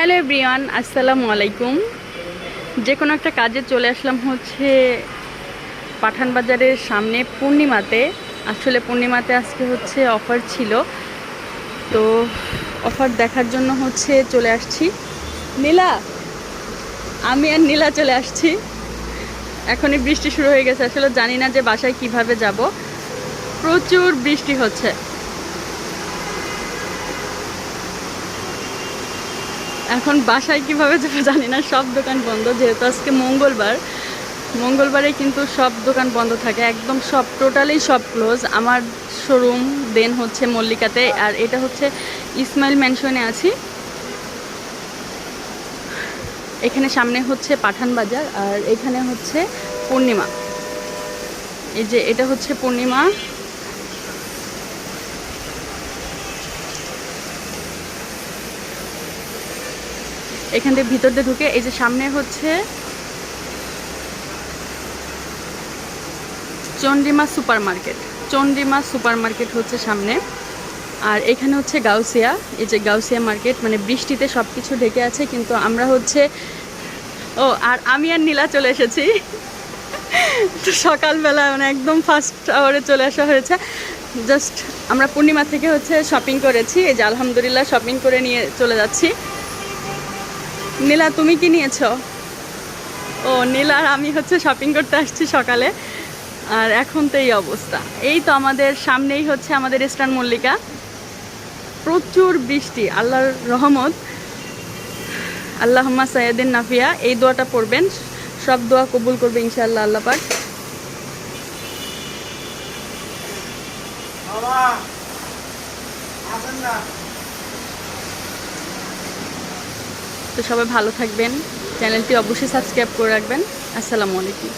Hello everyone, আসসালামু আলাইকুম। যে কোনো একটা কাজে চলে আসলাম হচ্ছে পাঠান বাজারের সামনে পূর্ণিমাতে। আসলে পূর্ণিমাতে আজকে হচ্ছে অফার ছিল। তো অফার দেখার জন্য হচ্ছে চলে আসছি। নীলা, আমি আর নীলা চলে আসছি। এখনই বৃষ্টি শুরু হয়ে গেছে। আসলে জানি না যে বাসায় কীভাবে যাব। প্রচুর বৃষ্টি হচ্ছে। এখন বাসায় কীভাবে যাব জানি না, সব দোকান বন্ধ, যেহেতু আজকে মঙ্গলবার। মঙ্গলবারে কিন্তু সব দোকান বন্ধ থাকে, একদম সব, টোটালি সব ক্লোজ। আমার শোরুম, দেন হচ্ছে মল্লিকাতে, আর এটা হচ্ছে ইসমাইল ম্যানশনে আছি। এখানে সামনে হচ্ছে পাঠান বাজার, আর এখানে হচ্ছে পূর্ণিমা। এই যে এটা হচ্ছে পূর্ণিমা। এখান থেকে ভিতর দিয়ে ঢুকে, এই যে সামনে হচ্ছে Chandima super market Chandima super market হচ্ছে সামনে। আর এখানে হচ্ছে গাউসিয়া। এই যে গাউসিয়া মার্কেট মানে বৃষ্টিতে সব কিছু ঢেকে আছে, কিন্তু আমরা হচ্ছে ও, আর আমি আর নীলা চলে এসেছি। তো সকালবেলা মানে একদম ফার্স্ট আওয়ারে চলে আসা হয়েছে। জাস্ট আমরা পূর্ণিমা থেকে হচ্ছে শপিং করেছি। এই যে আলহামদুলিল্লাহ শপিং করে নিয়ে চলে যাচ্ছি। নীলা, তুমি কি নিয়েছো? ও, নীলা আর আমি হচ্ছে শপিং করতে আসছি সকালে। আর এখন তো এই অবস্থা। এই তো আমাদের সামনেই হচ্ছে আমাদের ইস্টার্ন মল্লিকা। প্রচুর বৃষ্টি, আল্লাহর রহমত। আল্লাহম্মা সৈয়দিন নাফিয়া, এই দোয়াটা পড়বেন। সব দোয়া কবুল করবে ইনশাআল্লাহ আল্লাহ পাক। বাবা, আসেন না। তো সবাই ভালো থাকবেন। চ্যানেলটি অবশ্যই সাবস্ক্রাইব করে রাখবেন। আসসালামু আলাইকুম।